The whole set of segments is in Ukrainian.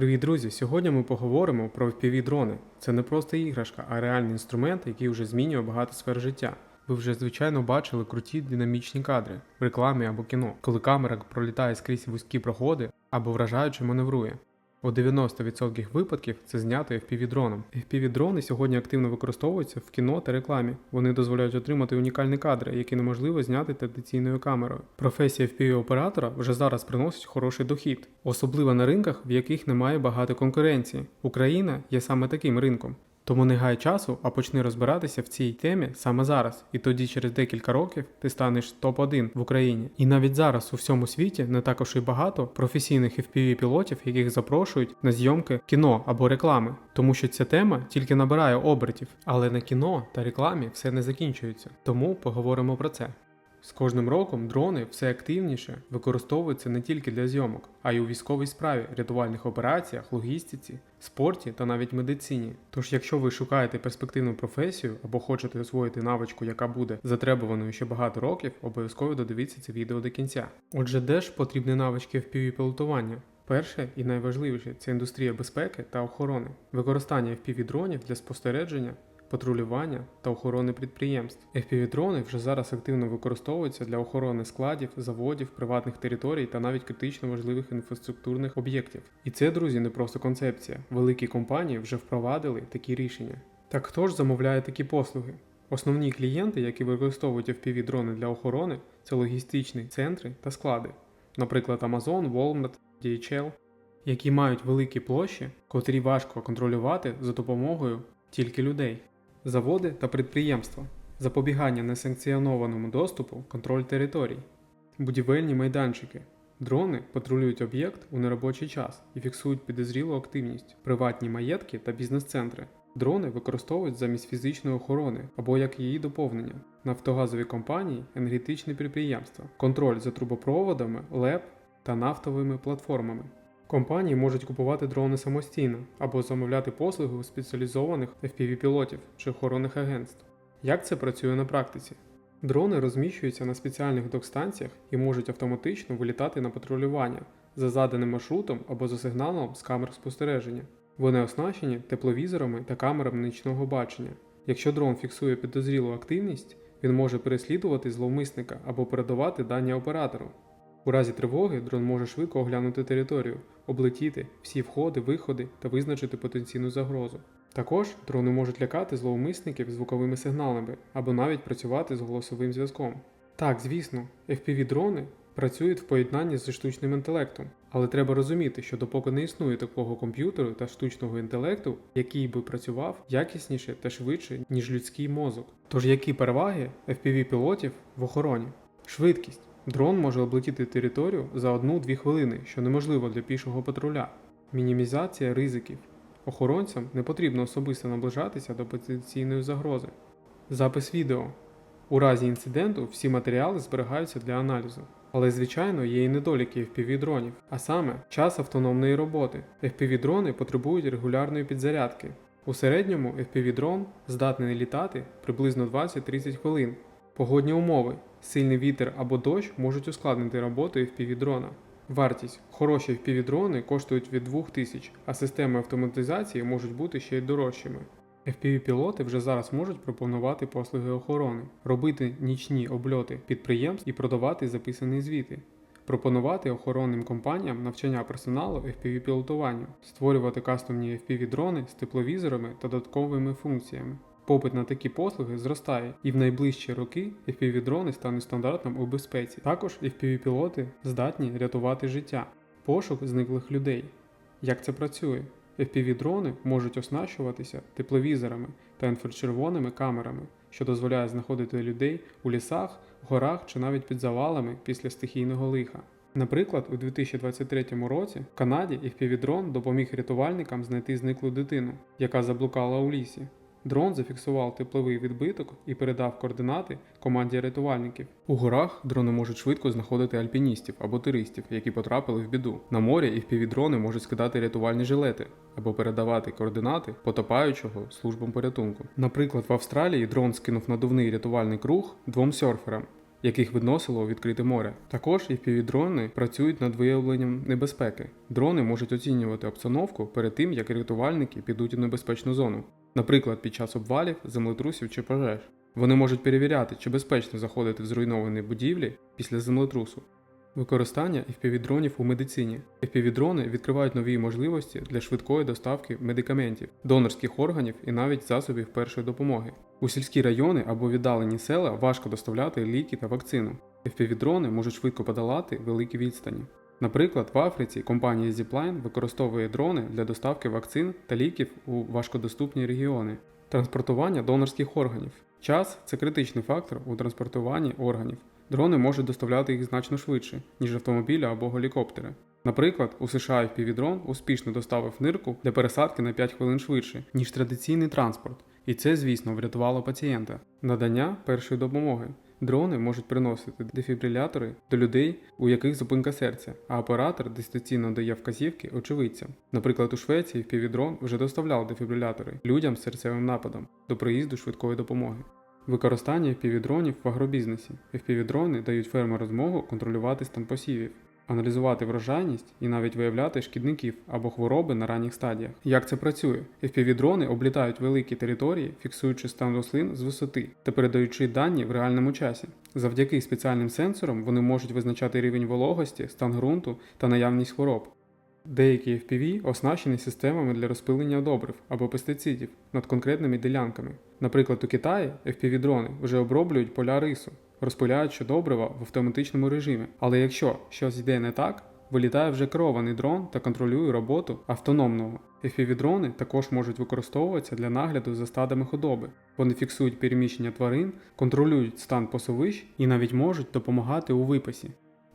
Привіт, друзі! Сьогодні ми поговоримо про FPV-дрони. Це не просто іграшка, а реальний інструмент, який вже змінює багато сфер життя. Ви вже звичайно бачили круті динамічні кадри в рекламі або кіно, коли камера пролітає скрізь вузькі проходи або вражаючи маневрує. У 90% випадків це знято FPV-дроном. FPV-дрони сьогодні активно використовуються в кіно та рекламі. Вони дозволяють отримати унікальні кадри, які неможливо зняти традиційною камерою. Професія FPV-оператора вже зараз приносить хороший дохід, особливо на ринках, в яких немає багато конкуренції. Україна є саме таким ринком. Тому не гай часу, а почни розбиратися в цій темі саме зараз, і тоді через декілька років ти станеш топ-1 в Україні. І навіть зараз у всьому світі не також і багато професійних fpv пілотів, яких запрошують на зйомки кіно або реклами, тому що ця тема тільки набирає обертів, але на кіно та рекламі все не закінчується. Тому поговоримо про це. З кожним роком дрони все активніше використовуються не тільки для зйомок, а й у військовій справі, рятувальних операціях, логістиці, спорті та навіть медицині. Тож, якщо ви шукаєте перспективну професію або хочете освоїти навичку, яка буде затребуваною ще багато років, обов'язково додивіться це відео до кінця. Отже, де ж потрібні навички FPV пілотування? Перше і найважливіше це індустрія безпеки та охорони, використання FPV дронів для спостереження патрулювання та охорони підприємств. FPV-дрони вже зараз активно використовуються для охорони складів, заводів, приватних територій та навіть критично важливих інфраструктурних об'єктів. І це, друзі, не просто концепція. Великі компанії вже впровадили такі рішення. Так хто ж замовляє такі послуги? Основні клієнти, які використовують FPV-дрони для охорони, це логістичні центри та склади, наприклад, Amazon, Walmart, DHL, які мають великі площі, котрі важко контролювати за допомогою тільки людей заводи та підприємства, запобігання несанкціонованому доступу, контроль територій, будівельні майданчики. Дрони патрулюють об'єкт у неробочий час і фіксують підозрілу активність, приватні маєтки та бізнес-центри. Дрони використовують замість фізичної охорони або як її доповнення, нафтогазові компанії, енергетичні підприємства, контроль за трубопроводами, ЛЕП та нафтовими платформами. Компанії можуть купувати дрони самостійно або замовляти послуги у спеціалізованих FPV-пілотів чи охоронних агентств. Як це працює на практиці? Дрони розміщуються на спеціальних док-станціях і можуть автоматично вилітати на патрулювання за заданим маршрутом або за сигналом з камер спостереження. Вони оснащені тепловізорами та камерами нічного бачення. Якщо дрон фіксує підозрілу активність, він може переслідувати зловмисника або передавати дані оператору. У разі тривоги дрон може швидко оглянути територію, облетіти всі входи, виходи та визначити потенційну загрозу. Також дрони можуть лякати зловмисників звуковими сигналами або навіть працювати з голосовим зв'язком. Так, звісно, FPV-дрони працюють в поєднанні зі штучним інтелектом, але треба розуміти, що допоки не існує такого комп'ютеру та штучного інтелекту, який би працював якісніше та швидше, ніж людський мозок. Тож які переваги FPV-пілотів в охороні? Швидкість. Дрон може облетіти територію за 1-2 хвилини, що неможливо для пішого патруля. Мінімізація ризиків. Охоронцям не потрібно особисто наближатися до потенційної загрози. Запис відео. У разі інциденту всі матеріали зберігаються для аналізу. Але, звичайно, є і недоліки FPV-дронів, а саме час автономної роботи. FPV-дрони потребують регулярної підзарядки. У середньому FPV-дрон здатний літати приблизно 20-30 хвилин. Погодні умови, сильний вітер або дощ можуть ускладнити роботу FPV-дрона. Вартість. Хороші FPV-дрони коштують від 2000, а системи автоматизації можуть бути ще й дорожчими. FPV-пілоти вже зараз можуть пропонувати послуги охорони, робити нічні обльоти підприємств і продавати записані звіти, пропонувати охоронним компаніям навчання персоналу FPV-пілотуванню, створювати кастомні FPV-дрони з тепловізорами та додатковими функціями. Попит на такі послуги зростає, і в найближчі роки FPV-дрони стануть стандартом у безпеці. Також FPV-пілоти здатні рятувати життя, пошук зниклих людей. Як це працює? FPV-дрони можуть оснащуватися тепловізорами та інфрачервоними камерами, що дозволяє знаходити людей у лісах, горах чи навіть під завалами після стихійного лиха. Наприклад, у 2023 році в Канаді FPV-дрон допоміг рятувальникам знайти зниклу дитину, яка заблукала у лісі. Дрон зафіксував тепловий відбиток і передав координати команді рятувальників. У горах дрони можуть швидко знаходити альпіністів або туристів, які потрапили в біду. На морі і впівдрони можуть скидати рятувальні жилети або передавати координати потопаючого службам порятунку. Наприклад, в Австралії дрон скинув надувний рятувальний круг двом серферам. яких відносило у відкрите море. Також FPV-дрони працюють над виявленням небезпеки. Дрони можуть оцінювати обстановку перед тим, як рятувальники підуть у небезпечну зону, наприклад, під час обвалів, землетрусів чи пожеж. Вони можуть перевіряти, чи безпечно заходити в зруйновані будівлі після землетрусу. Використання FPV-дронів у медицині. FPV-дрони відкривають нові можливості для швидкої доставки медикаментів, донорських органів і навіть засобів першої допомоги. У сільські райони або віддалені села важко доставляти ліки та вакцину. FPV-дрони можуть швидко подолати великі відстані. Наприклад, в Африці компанія Zipline використовує дрони для доставки вакцин та ліків у важкодоступні регіони. Транспортування донорських органів. Час це критичний фактор у транспортуванні органів. Дрони можуть доставляти їх значно швидше, ніж автомобілі або гелікоптери. Наприклад, у США FPV-дрон успішно доставив нирку для пересадки на 5 хвилин швидше, ніж традиційний транспорт, і це, звісно, врятувало пацієнта. Надання першої допомоги. Дрони можуть приносити дефібрилятори до людей, у яких зупинка серця, а оператор дистанційно дає вказівки очевидцям. Наприклад, у Швеції FPV-дрон вже доставляв дефібрилятори людям з серцевим нападом до приїзду швидкої допомоги. Використання FPV-дронів в агробізнесі. FPV-дрони дають фермеру змогу контролювати стан посівів, аналізувати врожайність і навіть виявляти шкідників або хвороби на ранніх стадіях. Як це працює? FPV-дрони облітають великі території, фіксуючи стан рослин з висоти та передаючи дані в реальному часі. Завдяки спеціальним сенсорам вони можуть визначати рівень вологості, стан ґрунту та наявність хвороб. Деякі FPV оснащені системами для розпилення добрив або пестицидів над конкретними ділянками. Наприклад, у Китаї FPV-дрони вже оброблюють поля рису, розпиляючи добрива в автоматичному режимі. Але якщо щось йде не так, вилітає вже керований дрон та контролює роботу автономного. FPV-дрони також можуть використовуватися для нагляду за стадами худоби. Вони фіксують переміщення тварин, контролюють стан посовищ і навіть можуть допомагати у випасі.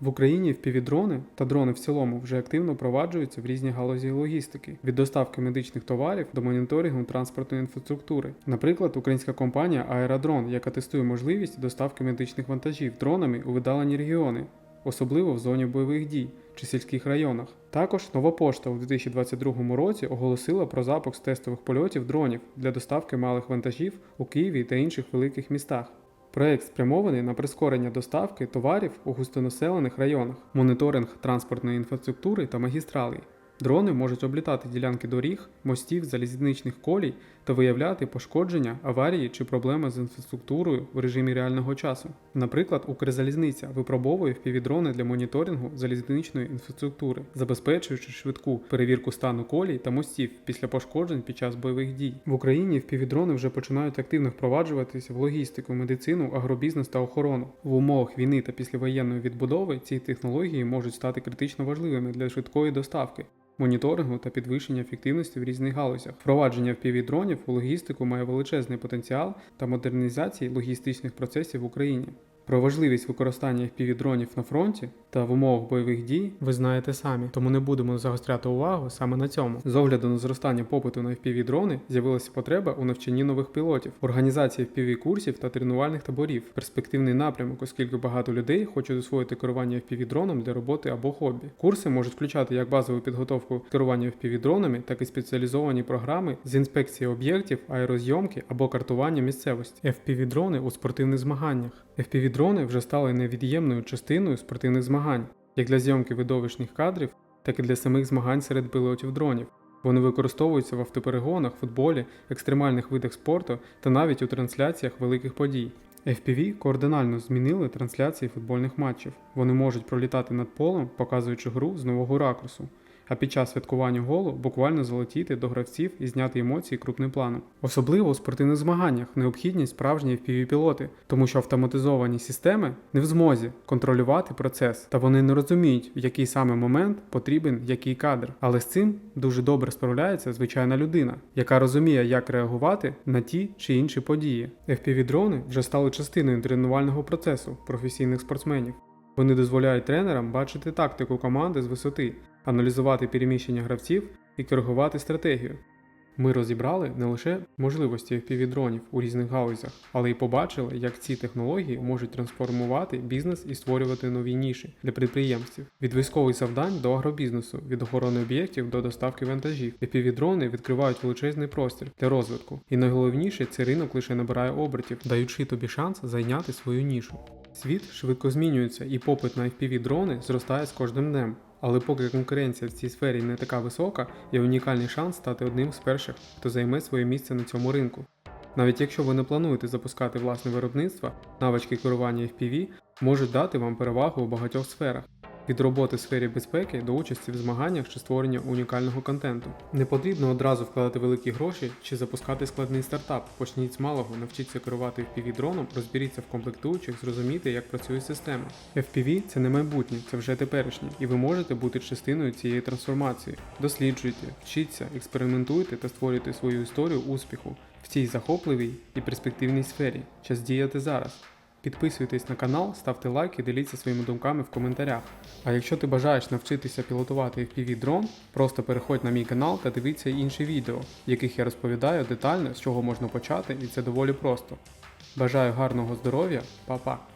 В Україні впівдрони та дрони в цілому вже активно впроваджуються в різні галузі логістики від доставки медичних товарів до моніторингу транспортної інфраструктури. Наприклад, українська компанія Аеродрон, яка тестує можливість доставки медичних вантажів дронами у видалені регіони, особливо в зоні бойових дій чи сільських районах. Також нова пошта у 2022 році оголосила про запуск тестових польотів дронів для доставки малих вантажів у Києві та інших великих містах. Проект спрямований на прискорення доставки товарів у густонаселених районах, моніторинг транспортної інфраструктури та магістралей. Дрони можуть облітати ділянки доріг, мостів, залізничних колій та виявляти пошкодження, аварії чи проблеми з інфраструктурою в режимі реального часу. Наприклад, Укрзалізниця випробовує впівдрони для моніторингу залізничної інфраструктури, забезпечуючи швидку перевірку стану колій та мостів після пошкоджень під час бойових дій. В Україні впівдрони вже починають активно впроваджуватися в логістику, медицину, агробізнес та охорону. В умовах війни та післявоєнної відбудови ці технології можуть стати критично важливими для швидкої доставки моніторингу та підвищення ефективності в різних галузях. Впровадження впівдронів у логістику має величезний потенціал та модернізації логістичних процесів в Україні. Про важливість використання FPV-дронів на фронті та в умовах бойових дій ви знаєте самі, тому не будемо загостряти увагу саме на цьому. З огляду на зростання попиту на FPV-дрони з'явилася потреба у навчанні нових пілотів, організації FPV-курсів та тренувальних таборів, перспективний напрямок, оскільки багато людей хочуть освоїти керування FPV-дроном для роботи або хобі. Курси можуть включати як базову підготовку керування FPV-дронами, так і спеціалізовані програми з інспекції об'єктів, аерозйомки або картування місцевості. FPV-дрони у спортивних змаганнях. FPV-дрони вже стали невід'ємною частиною спортивних змагань, як для зйомки видовищних кадрів, так і для самих змагань серед пілотів дронів. Вони використовуються в автоперегонах, футболі, екстремальних видах спорту та навіть у трансляціях великих подій. FPV координально змінили трансляції футбольних матчів. Вони можуть пролітати над полем, показуючи гру з нового ракурсу а під час святкування голу буквально залетіти до гравців і зняти емоції крупним планом. Особливо у спортивних змаганнях необхідні справжні FPV-пілоти, тому що автоматизовані системи не в змозі контролювати процес, та вони не розуміють, в який саме момент потрібен який кадр. Але з цим дуже добре справляється звичайна людина, яка розуміє, як реагувати на ті чи інші події. FPV-дрони вже стали частиною тренувального процесу професійних спортсменів. Вони дозволяють тренерам бачити тактику команди з висоти, аналізувати переміщення гравців і коригувати стратегію. Ми розібрали не лише можливості FPV-дронів у різних галузях, але й побачили, як ці технології можуть трансформувати бізнес і створювати нові ніші для підприємців від військових завдань до агробізнесу, від охорони об'єктів до доставки вантажів. FPV-дрони відкривають величезний простір для розвитку. І найголовніше, цей ринок лише набирає обертів, даючи тобі шанс зайняти свою нішу. Світ швидко змінюється, і попит на FPV дрони зростає з кожним днем. Але поки конкуренція в цій сфері не така висока, є унікальний шанс стати одним з перших, хто займе своє місце на цьому ринку. Навіть якщо ви не плануєте запускати власне виробництво, навички керування FPV можуть дати вам перевагу у багатьох сферах. Від роботи в сфері безпеки до участі в змаганнях чи створення унікального контенту. Не потрібно одразу вкладати великі гроші чи запускати складний стартап. Почніть з малого, навчіться керувати FPV дроном, розберіться в комплектуючих, зрозуміти, як працює система. FPV – це не майбутнє, це вже теперішнє, і ви можете бути частиною цієї трансформації. Досліджуйте, вчіться, експериментуйте та створюйте свою історію успіху в цій захопливій і перспективній сфері. Час діяти зараз. Підписуйтесь на канал, ставте лайк і діліться своїми думками в коментарях. А якщо ти бажаєш навчитися пілотувати FPV дрон, просто переходь на мій канал та дивіться інші відео, в яких я розповідаю детально, з чого можна почати, і це доволі просто. Бажаю гарного здоров'я, па-па!